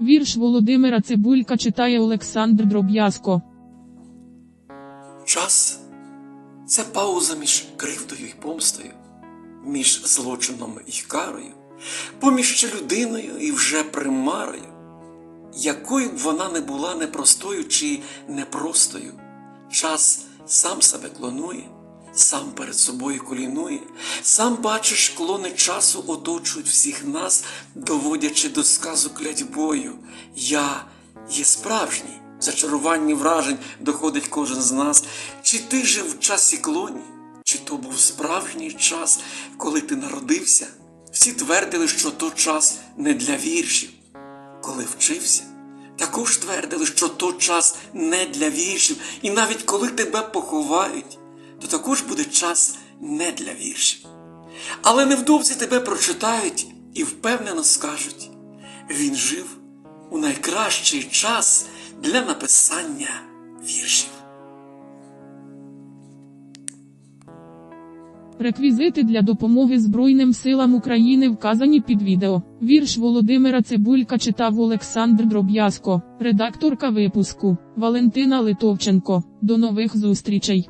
Вірш Володимира Цибулька читає Олександр Дроб'язко. Час це пауза між кривдою і помстою, між злочином і карою, поміж людиною і вже примарою, якою б вона не була непростою чи непростою, час сам себе клонує, сам перед собою колінує, сам бачиш, клони часу оточують всіх нас, доводячи до сказу клятьбою. Я є справжній. Зачаруванні вражень доходить кожен з нас. Чи ти жив в часі клоні, чи то був справжній час, коли ти народився? Всі твердили, що то час не для віршів. Коли вчився, також твердили, що то час не для віршів, і навіть коли тебе поховають, то також буде час не для віршів. Але невдовзі тебе прочитають і впевнено скажуть: він жив у найкращий час для написання віршів. Реквізити для допомоги Збройним силам України вказані під відео. Вірш Володимира Цибулька читав Олександр Дроб'язко, редакторка випуску Валентина Литовченко. До нових зустрічей!